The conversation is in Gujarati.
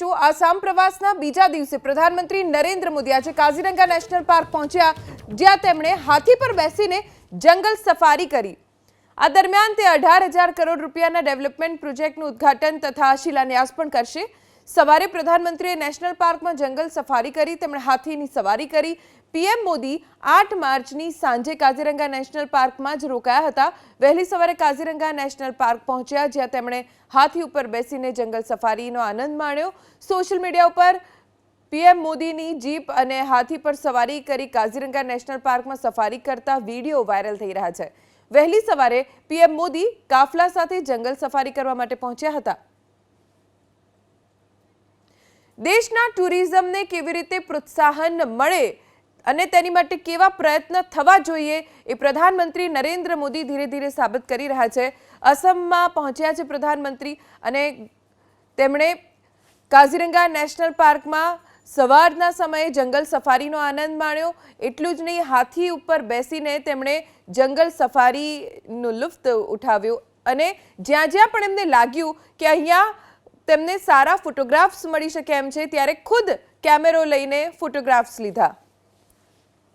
જો આસામ પ્રવાસના બીજા દિવસે પ્રધાનમંત્રી નરેન્દ્ર મોદી આજે કાઝીરંગા નેશનલ પાર્ક પહોંચ્યા, જ્યાં તેમણે હાથી પર બેસીને જંગલ સફારી કરી. આ દરમિયાન તે અઢાર હજાર કરોડ રૂપિયાના ડેવલપમેન્ટ પ્રોજેક્ટનું ઉદ્ઘાટન તથા શિલાન્યાસ પણ કરશે. સવારે પ્રધાનમંત્રીએ નેશનલ પાર્કમાં જંગલ સફારી કરી, તેમણે હાથીની સવારી કરી. પીએમ મોદી આઠ માર્ચની સાંજે કાઝીરંગા નેશનલ પાર્કમાં જ રોકાયા હતા. વહેલી સવારે કાઝીરંગા નેશનલ પાર્ક પહોંચ્યા, જ્યાં તેમણે હાથી ઉપર બેસીને જંગલ સફારીનો આનંદ માણ્યો. સોશિયલ મીડિયા ઉપર પીએમ મોદીની જીપ અને હાથી પર સવારી કરી કાઝીરંગા નેશનલ પાર્કમાં સફારી કરતા વીડિયો વાયરલ થઈ રહ્યા છે. વહેલી સવારે પીએમ મોદી કાફલા સાથે જંગલ સફારી કરવા માટે પહોંચ્યા હતા. દેશના ટુરિઝમને કેવી રીતે પ્રોત્સાહન મળે અને તેની માટે કેવા પ્રયત્ન થવા જોઈએ એ પ્રધાનમંત્રી નરેન્દ્ર મોદી ધીરે ધીરે સાબિત કરી રહ્યા છે. અસમમાં પહોંચ્યા છે પ્રધાનમંત્રી અને તેમણે કાઝીરંગા નેશનલ પાર્કમાં સવારના સમયે જંગલ સફારીનો આનંદ માણ્યો. એટલું જ નહીં, હાથી ઉપર બેસીને તેમણે જંગલ સફારીનો લુફ્ત ઉઠાવ્યો અને જ્યાં જ્યાં પણ એમને લાગ્યું કે અહીંયા તેમને સારા ફોટોગ્રાફ્સ મળી શકે એમ છે. ત્યારે ખુદ કેમેરો લઈને ફોટોગ્રાફ્સ લીધા.